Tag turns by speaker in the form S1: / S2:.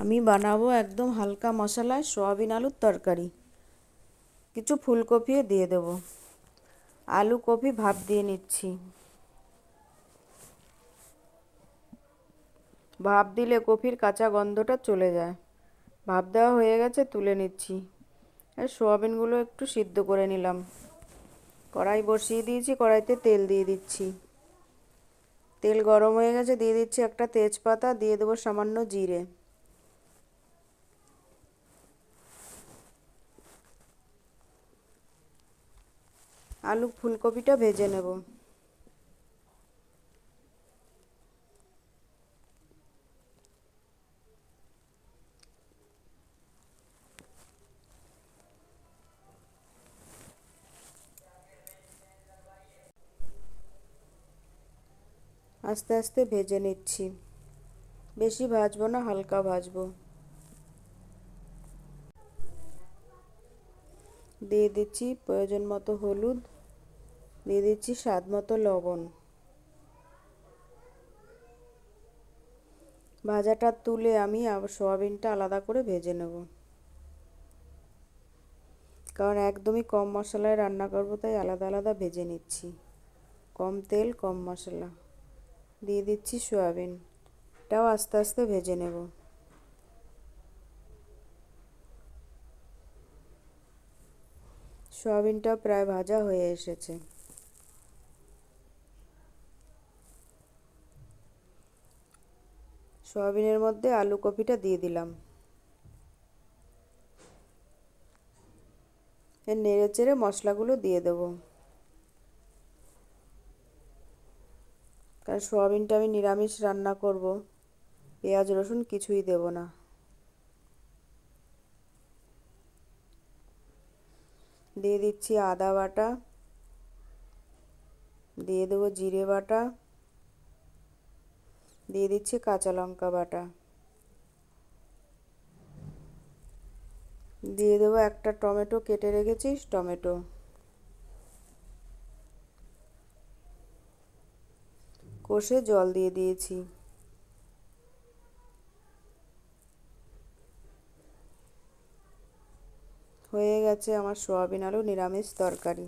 S1: আমি বানাবো একদম হালকা মশলায় সোয়াবিন আলুর তরকারি। কিছু ফুলকপিও দিয়ে দেব। আলু কপি ভাপ দিয়ে নিচ্ছি। ভাপ দিলে কপির কাঁচা গন্ধটা চলে যায়। ভাপ দেওয়া হয়ে গেছে, তুলে নিচ্ছি। আর সোয়াবিনগুলো একটু সিদ্ধ করে নিলাম। কড়াই বসিয়ে দিয়েছি, কড়াইতে তেল দিয়ে দিচ্ছি। তেল গরম হয়ে গেছে, দিয়ে দিচ্ছি একটা তেজপাতা, দিয়ে দেবো সামান্য জিরে। আলু ফুলকপিটা ভেজে নেব। আস্তে আস্তে ভেজে নিচ্ছি। বেশি ভাজবো না হালকা ভাজবো। দিয়ে দিচ্ছি প্রয়োজন মতো হলুদ, দিয়ে দিচ্ছি স্বাদ মতো লবণ। ভাজাটা তুলে আমি আবার সোয়াবিনটা আলাদা করে ভেজে নেব। কারণ একদমই কম মশলায় রান্না করব, তাই আলাদা আলাদা ভেজে নিচ্ছি। কম তেল, কম মশলা। দিয়ে দিচ্ছি সোয়াবিন। এটাও আস্তে আস্তে ভেজে নেব। সোয়াবিনটা প্রায় ভাজা হয়ে এসেছে। সোয়াবিনের মধ্যে আলু কপিটা দিয়ে দিলাম। এর নেড়ে চেড়ে মশলাগুলো দিয়ে দেবো। কারণ সোয়াবিনটা আমি নিরামিষ রান্না করব, পেঁয়াজ, রসুন কিছুই দেব না। দিয়ে দিচ্ছি আদা বাটা, দিয়ে দেবো জিরে বাটা, দিয়ে দিচ্ছি কাঁচা লঙ্কা বাটা। দিয়ে দেবো একটা টমেটো কেটে রেখেছি, টমেটো। কষে জল দিয়ে দিয়েছি। হয়ে গেছে আমার সোয়াবিন আলু নিরামিষ তরকারি।